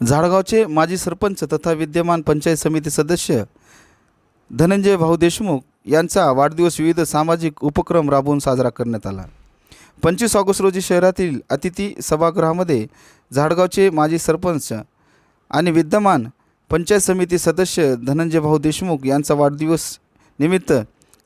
झाडगावचे माजी सरपंच तथा विद्यमान पंचायत समिती सदस्य धनंजय भाऊ देशमुख यांचा वाढदिवस विविध सामाजिक उपक्रम राबवून साजरा करण्यात आला. पंचवीस ऑगस्ट रोजी शहरातील अतिथी सभागृहामध्ये झाडगावचे माजी सरपंच आणि विद्यमान पंचायत समिती सदस्य धनंजय भाऊ देशमुख यांचा वाढदिवस निमित्त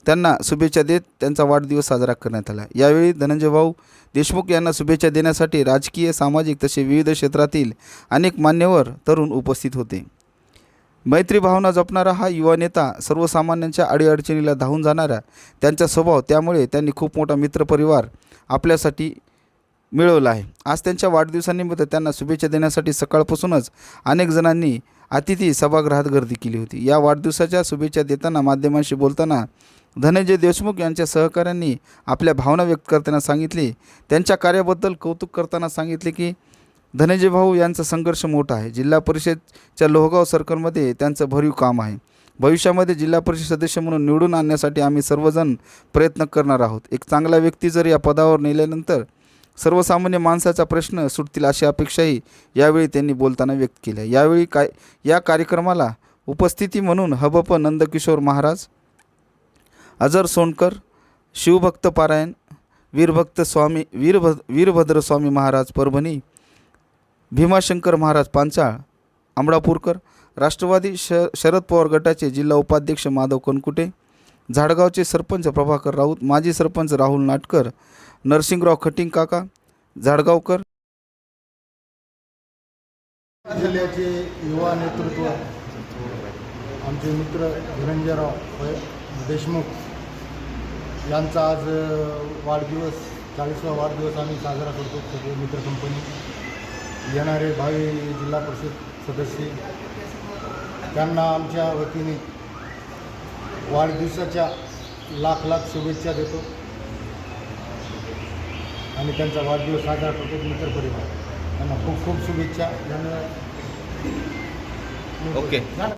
त्यांना शुभेच्छा देत त्यांचा वाढदिवस साजरा करण्यात आला. यावेळी धनंजय भाऊ देशमुख यांना शुभेच्छा देण्यासाठी राजकीय सामाजिक तसे विविध क्षेत्रातील अनेक मान्यवर तरुण उपस्थित होते. मैत्री भावना जपणारा हा युवा नेता सर्वसामान्यांच्या अडीअडचणीला धावून जाणारा त्यांचा स्वभाव त्यामुळे त्यांनी खूप मोठा मित्रपरिवार आपल्यासाठी मिळवला आहे. आज त्यांच्या वाढदिवसानिमित्त त्यांना शुभेच्छा देण्यासाठी सकाळपासूनच अनेक जणांनी अतिथी सभागृहात गर्दी केली होती. या वाढदिवसाच्या शुभेच्छा देताना माध्यमांशी बोलताना धनंजय देशमुख यांच्या सहकाऱ्यांनी आपल्या भावना व्यक्त करताना सांगितली. त्यांच्या कार्याबद्दल कौतुक करताना सांगितले की धनंजय भाऊ यांचा संघर्ष मोठा आहे. जिल्हा परिषदच्या लोहगाव सर्कलमध्ये त्यांचं भरीव काम आहे. भविष्यामध्ये जिल्हा परिषद सदस्य म्हणून निवडून आणण्यासाठी आम्ही सर्वजण प्रयत्न करणार आहोत. एक चांगला व्यक्ती जर या पदावर नेल्यानंतर सर्वसामान्य माणसाचा प्रश्न सुटतील अशी अपेक्षाही यावेळी त्यांनी बोलताना व्यक्त केल्या. यावेळी काय या कार्यक्रमाला उपस्थिती म्हणून हबप नंदकिशोर महाराज अजर सोनकर शिवभक्त पारायण वीरभक्त स्वामी वीरभ वीरभद्र स्वामी महाराज परभणी भीमाशंकर महाराज पांचाळ अमळापूरकर राष्ट्रवादी श शरद पवार गटाचे जिल्हा उपाध्यक्ष माधव कनकुटे झाडगावचे सरपंच प्रभाकर राऊत माजी सरपंच राहुल नाटकर नरसिंगराव खटिंग काका झाडगावकर. जिल्ह्याचे युवा नेतृत्व आमचे मित्र धनंजयराव देशमुख यांचा आज वाढदिवस चाळीसवा वाढदिवस आम्ही साजरा करतो सगळे मित्र कंपनी येणारे भावी जिल्हा परिषद सदस्य त्यांना आमच्या वतीने वाढदिवसाच्या लाख लाख शुभेच्छा देतो. आणि त्यांचा वाढदिवस साजरा करतो मित्र परिवार. त्यांना खूप खूप शुभेच्छा. धन्यवाद. ओके.